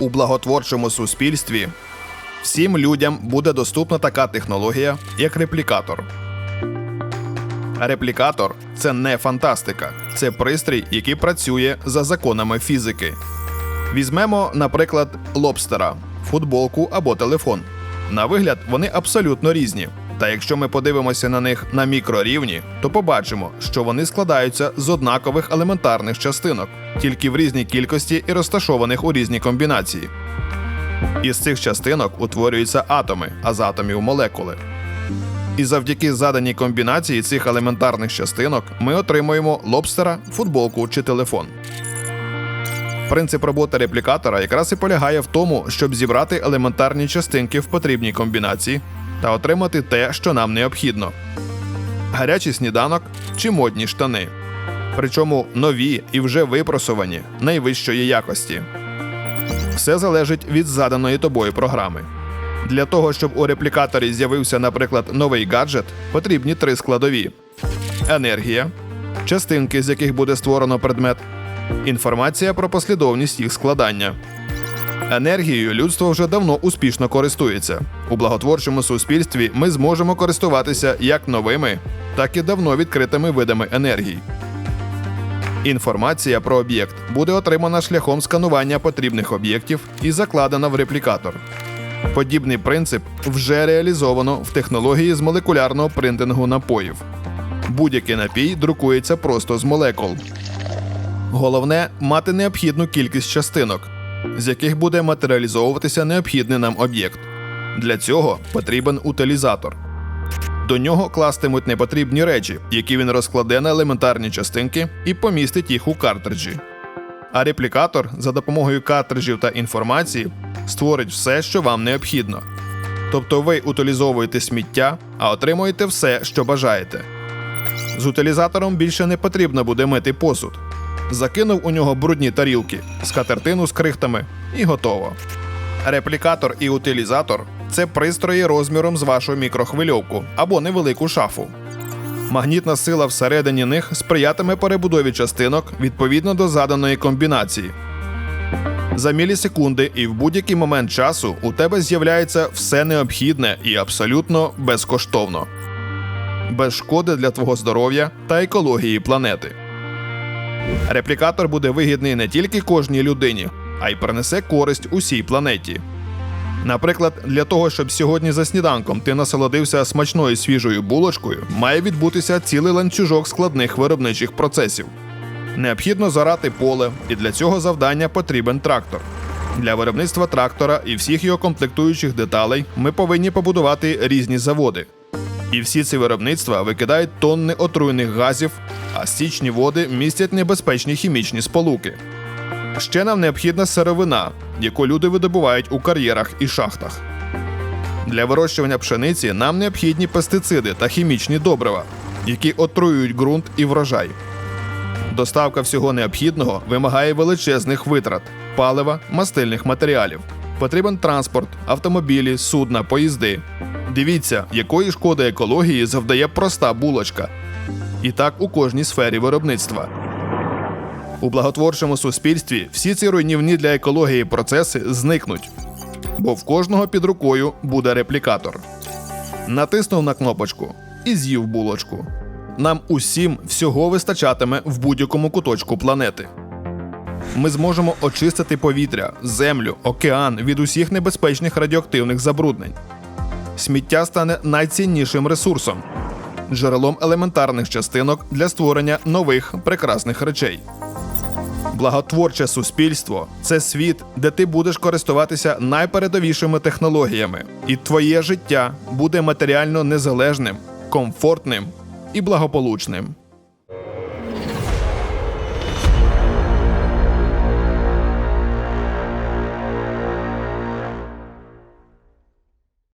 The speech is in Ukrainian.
У благотворчому суспільстві всім людям буде доступна така технологія, як реплікатор. Реплікатор це не фантастика, це пристрій, який працює за законами фізики. Візьмемо, наприклад, лобстера, футболку або телефон. На вигляд вони абсолютно різні. Та якщо ми подивимося на них на мікрорівні, то побачимо, що вони складаються з однакових елементарних частинок, тільки в різній кількості і розташованих у різні комбінації. Із цих частинок утворюються атоми, а з атомів молекули. І завдяки заданій комбінації цих елементарних частинок ми отримуємо лобстера, футболку чи телефон. Принцип роботи реплікатора якраз і полягає в тому, щоб зібрати елементарні частинки в потрібній комбінації та отримати те, що нам необхідно: гарячий сніданок чи модні штани. Причому нові і вже випросувані найвищої якості. Все залежить від заданої тобою програми. Для того, щоб у реплікаторі з'явився, наприклад, новий гаджет, потрібні три складові: енергія, частинки, з яких буде створено предмет, інформація про послідовність їх складання. Енергією людство вже давно успішно користується. У благотворчому суспільстві ми зможемо користуватися як новими, так і давно відкритими видами енергії. Інформація про об'єкт буде отримана шляхом сканування потрібних об'єктів і закладена в реплікатор. Подібний принцип вже реалізовано в технології з молекулярного принтингу напоїв. Будь-який напій друкується просто з молекул. Головне мати необхідну кількість частинок, з яких буде матеріалізовуватися необхідний нам об'єкт. Для цього потрібен утилізатор. До нього кластимуть непотрібні речі, які він розкладе на елементарні частинки і помістить їх у картриджі. А реплікатор за допомогою картриджів та інформації створить все, що вам необхідно. Тобто ви утилізовуєте сміття, а отримуєте все, що бажаєте. З утилізатором більше не потрібно буде мити посуд. Закинув у нього брудні тарілки, скатертину з крихтами і готово. Реплікатор і утилізатор це пристрої розміром з вашу мікрохвильовку або невелику шафу. Магнітна сила всередині них сприятиме перебудові частинок відповідно до заданої комбінації. За мілісекунди і в будь-який момент часу у тебе з'являється все необхідне і абсолютно безкоштовно, без шкоди для твого здоров'я та екології планети. Реплікатор буде вигідний не тільки кожній людині, а й принесе користь усій планеті. Наприклад, для того, щоб сьогодні за сніданком ти насолодився смачною свіжою булочкою, має відбутися цілий ланцюжок складних виробничих процесів. Необхідно зарати поле, і для цього завдання потрібен трактор. Для виробництва трактора і всіх його комплектуючих деталей ми повинні побудувати різні заводи. І всі ці виробництва викидають тонни отруйних газів, а стічні води містять небезпечні хімічні сполуки. Ще нам необхідна сировина, яку люди видобувають у кар'єрах і шахтах. Для вирощування пшениці нам необхідні пестициди та хімічні добрива, які отруюють ґрунт і врожай. Доставка всього необхідного вимагає величезних витрат, палива, мастильних матеріалів. Потрібен транспорт, автомобілі, судна, поїзди. Дивіться, якої шкоди екології завдає проста булочка. І так у кожній сфері виробництва. У благотворчому суспільстві всі ці руйнівні для екології процеси зникнуть, бо в кожного під рукою буде реплікатор. Натиснув на кнопочку і з'їв булочку. Нам усім всього вистачатиме в будь-якому куточку планети. Ми зможемо очистити повітря, землю, океан від усіх небезпечних радіоактивних забруднень. Сміття стане найціннішим ресурсом, джерелом елементарних частинок для створення нових прекрасних речей. Благотворче суспільство це світ, де ти будеш користуватися найпередовішими технологіями, і твоє життя буде матеріально незалежним, комфортним і благополучним.